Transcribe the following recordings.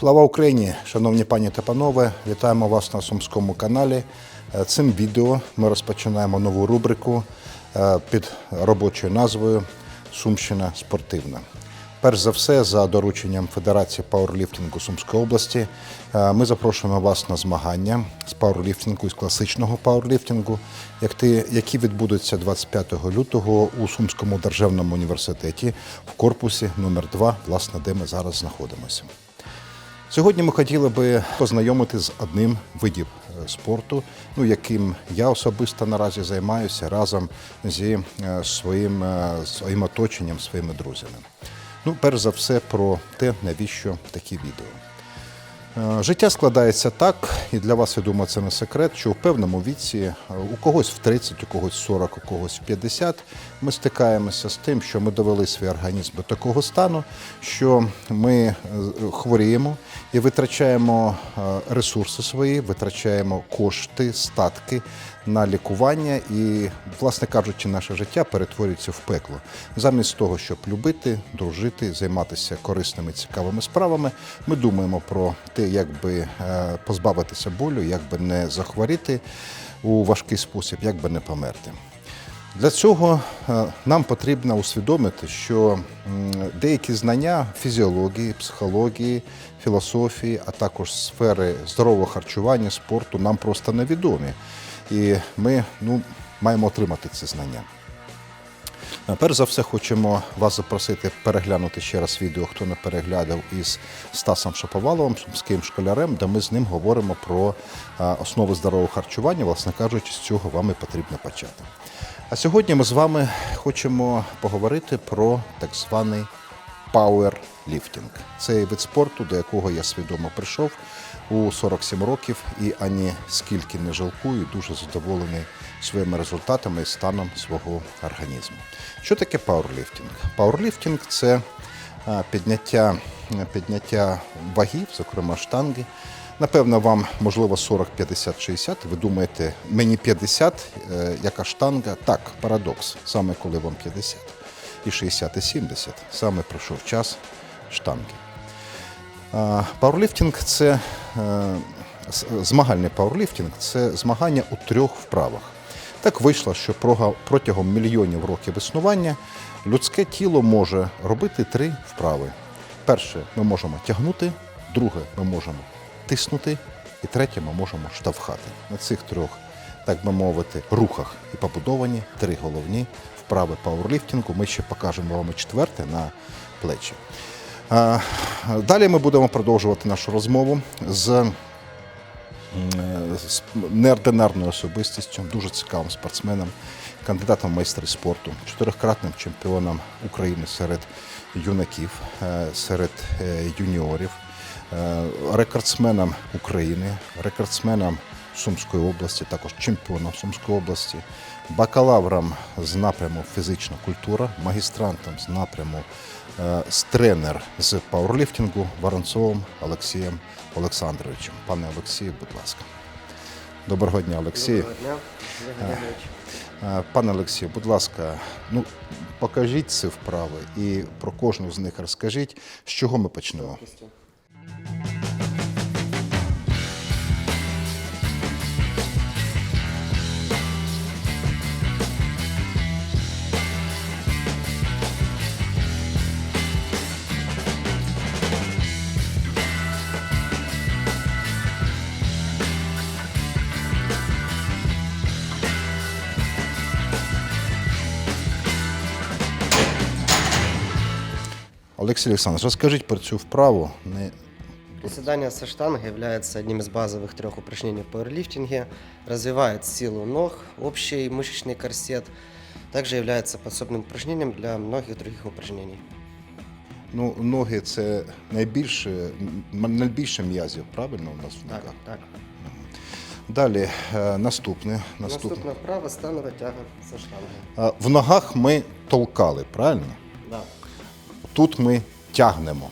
Слава Україні, шановні пані та панове, вітаємо вас на Сумському каналі. Е, Цим відео ми розпочинаємо нову рубрику е, під робочою назвою Сумщина спортивна. Перш за все, за дорученням Федерації пауерліфтингу Сумської області, е, ми запрошуємо вас на змагання з пауерліфтингу і з класичного пауерліфтингу, які відбудуться 25 лютого у Сумському державному університеті в корпусі номер 2 власне, де ми зараз знаходимося. Сьогодні ми хотіли би познайомити з одним видів е, спорту, ну яким я особисто наразі займаюся разом зі е, своїм, е, своїм оточенням, своїми друзями. Ну, перш за все, про те, навіщо такі відео. Життя складається так, і для вас, я думаю, це не секрет, що в певному віці, у когось в 30, у когось в 40, у когось в 50, ми стикаємося з тим, що ми довели свій організм до такого стану, що ми е, хворіємо і витрачаємо е, ресурси свої, витрачаємо кошти, статки на лікування, і, власне кажучи, наше життя перетворюється в пекло. Замість того, щоб любити, дружити, займатися корисними цікавими справами, ми думаємо про те, як би е, позбавитися болю, як би не захворіти у важкий спосіб, як би не померти. Для цього е, нам потрібно усвідомити, що деякі знання фізіології, психології, філософії, а також сфери здорового харчування, спорту нам просто невідомі. І ми ну, маємо отримати ці знання. Е, Перш за все, хочемо вас запросити переглянути ще раз відео, хто не переглядав із Стасом Шаповаловим, сумським школярем, де ми з ним говоримо про е, основи здорового харчування. Власне кажучи, з цього вам і потрібно почати. А сьогодні ми з вами хочемо поговорити про так званий пауерліфтинг. Це вид спорту, до якого я свідомо прийшов у 47 років і ані скільки не жалкую, дуже задоволений своїми результатами і станом свого організму. Що таке пауерліфтинг? Пауерліфтинг – це підняття, підняття вагів, зокрема штанги. Напевно, вам можливо 40, 50, 60. Ви думаєте, мені 50, е, яка штанга? Так, парадокс. Саме коли вам 50 і 60, і 70, саме пройшов час штанги. Пауерліфтинг це е, змагальний пауерліфтинг це змагання у трьох вправах. Так вийшло, що протягом мільйонів років існування людське тіло може робити три вправи. Перше, ми можемо тягнути, друге, ми можемо тиснути, і третє, ми можемо штовхати. На цих трьох, так би мовити, рухах і побудовані три головні вправи пауерліфтингу. Ми ще покажемо вам четверте на плечі. Далі ми будемо продовжувати нашу розмову з з неординарною особистістю, дуже цікавим спортсменом, кандидатом в майстри спорту, чотирикратним чемпіоном України серед юнаків, е, серед е, юніорів, е, рекордсменом України, рекордсменом Сумської області, також чемпіоном Сумської області, бакалавром з напряму фізична культура, магістрантом з напряму з тренер з пауерліфтингу Воронцовим Олексієм Олександровичем. Пане Олексію, будь ласка. Доброго дня, Олексій. Доброго дня, Олег Леонідович. Е, Пане Олексію, будь ласка, ну покажіть ці вправи і про кожну з них розкажіть, з чого ми почнемо. Олексій Олександрович, розкажіть про цю вправу. Не... Приседание со штангой является одним из базовых трех упражнений в пауэрлифтинге, развивает силу ног, общий мышечный корсет, также является подсобным упражнением для многих других упражнений. Ну, ноги це найбільше, м- найбільше м'язів, правильно у нас в Так, ногах? так. Далі е, наступне. наступне. Наступна вправа станова тяга со штангой. Е, В ногах ми толкали, правильно? Да. тут ми тягнемо.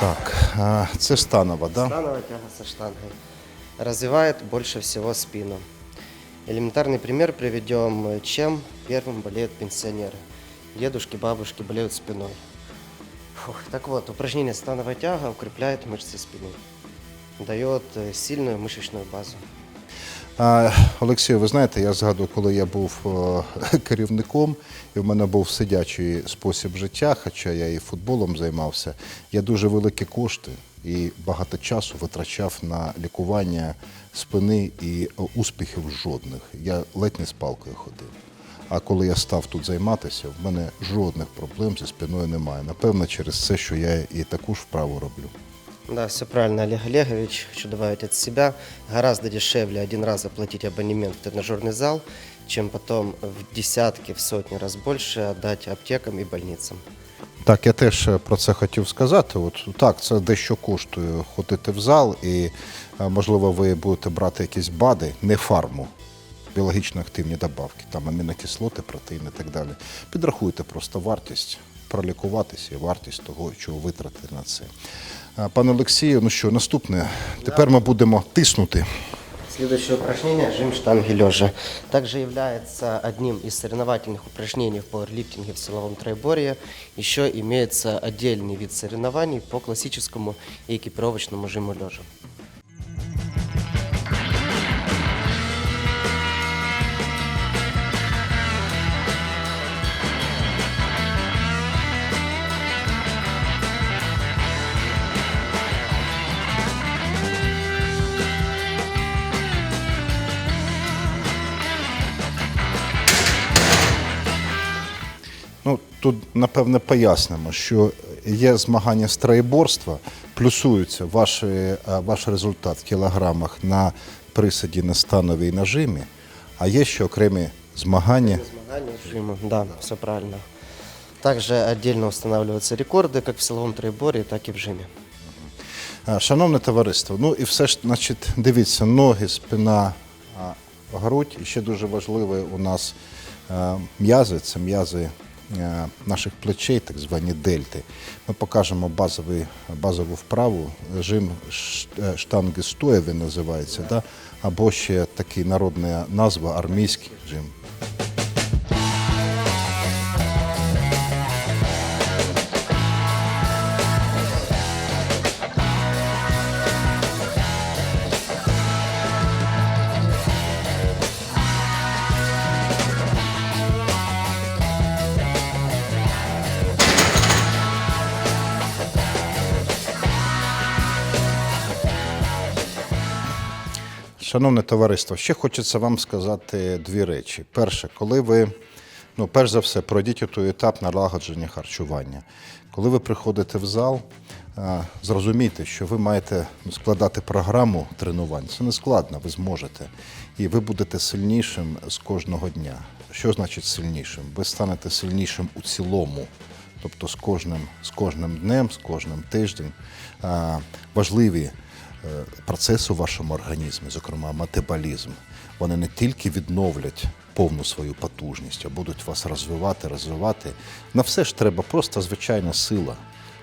Так, це штанова, да? Становая тяга со штангой. Развивает больше всего спину. Элементарный пример приведем, чем первым болеют пенсионеры. Дедушки, бабушки болеют спиной. Фух, так вот, упражнение становая тяга укрепляет мышцы спины. Дает э, сильную мышечную базу. Олексію, ви знаєте, я згадую, коли я був е, керівником, і в мене був сидячий спосіб життя, хоча я і футболом займався, я дуже великі кошти і багато часу витрачав на лікування спини і е, успіхів жодних. Я ледь не з палкою ходив. А коли я став тут займатися, в мене жодних проблем зі спиною немає. Напевно, через це, що я і таку ж вправу роблю. Да, все правильно, Олег Олегович. Хочу добавить от себя. Гораздо дешевле один раз оплатить абонемент в тренажерный зал, чем потом в десятки, в сотни раз больше отдать аптекам и больницам. Так, я теж е, про це хотів сказати. От так, це дещо коштує ходити в зал, і е, можливо ви будете брати якісь БАДи, не фарму, біологічно активні добавки, там амінокислоти, протеїни і так далі. Підрахуйте просто вартість пролікуватися і вартість того, що ви витратите на це. Е, Пане Олексію, ну що, наступне. Тепер ми будемо тиснути. Следующее упражнение – жим штанги лежа. Также является одним из соревновательных упражнений в пауэрлифтинге в силовом троеборье. Еще имеется отдельный вид соревнований по классическому и экипировочному жиму лежа. Тут, напевне, пояснимо, що є змагання з троєборства, плюсується ваш, е, ваш результат в кілограмах на присаді на становій нажимі, а є ще окремі змагання. Змагания жима, да, все правильно. Также отдельно устанавливаются рекорды как в силовом троеборье, так и в жиме. А, Шановне товариство, ну і все ж, значить, дивіться, ноги, спина, грудь. І ще дуже важливе у нас е, м'язи, це м'язи е, наших плечей, так звані дельти. Ми покажемо базовий, базову вправу, жим е, штанги стоя називається, да? або ще такий народна назва армійський жим. Шановне товариство, ще хочеться вам сказати дві речі. Перше, коли ви, ну, перш за все, пройдіть той етап налагодження харчування. Коли ви приходите в зал, зрозумійте, що ви маєте складати програму тренувань. Це не складно, ви зможете. І ви будете сильнішим з кожного дня. Що значить сильнішим? Ви станете сильнішим у цілому. Тобто з кожним, з кожним днем, з кожним тиждень важливі е, процеси у вашому організмі, зокрема метаболізм, вони не тільки відновлять повну свою потужність, а будуть вас розвивати, розвивати. На все ж треба просто звичайна сила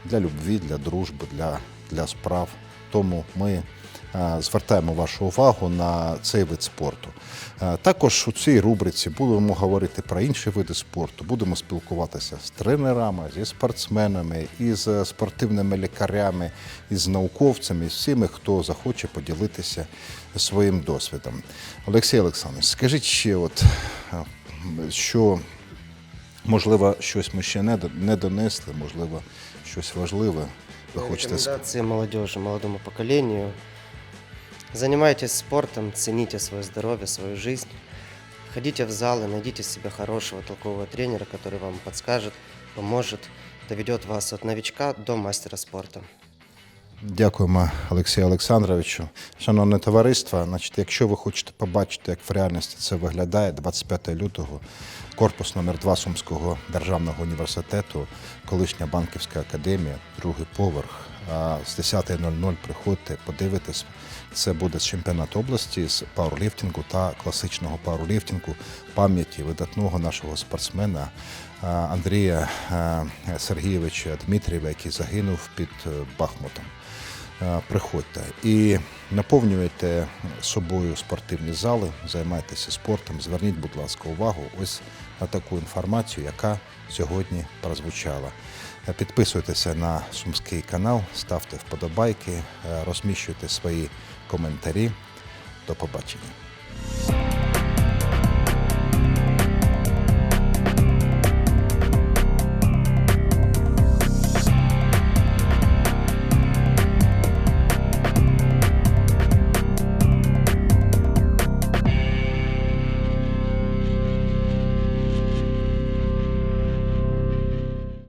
для любві, для дружби, для, для справ. Тому ми е, звертаємо вашу увагу на цей вид спорту. Також у цій рубриці будемо говорити про інші види спорту, будемо спілкуватися з тренерами, зі спортсменами, із спортивними лікарями, із науковцями, з всіми, хто захоче поділитися своїм досвідом. Олексій Олександрович, скажіть ще, от, що можливо щось ми ще не донесли, можливо, щось важливе. Ви хочете сказати? Рекомендации молодежи, молодому поколению. Занимайтесь спортом, цените свое здоровье, свою жизнь. Ходите в зал и найдите себе хорошего толкового тренера, который вам подскажет, поможет, доведет вас от новичка до мастера спорта. Дякуємо Олексію Олександровичу. Шановне товариство, значить, якщо ви хочете побачити, як в реальності це виглядає, 25 лютого, корпус номер 2 Сумського державного університету, колишня банківська академія, другий поверх. З 10.00 приходьте, подивитесь. Це буде чемпіонат області з пауерліфтингу та класичного пауерліфтингу пам'яті видатного нашого спортсмена Андрія Сергійовича Дмитрієва, який загинув під е, Бахмутом. Приходьте і наповнюйте собою спортивні зали, займайтеся спортом. Зверніть, будь ласка, увагу ось на таку інформацію, яка сьогодні прозвучала. Підписуйтеся на Сумський канал, ставте вподобайки, е, розміщуйте свої коментарі. До побачення.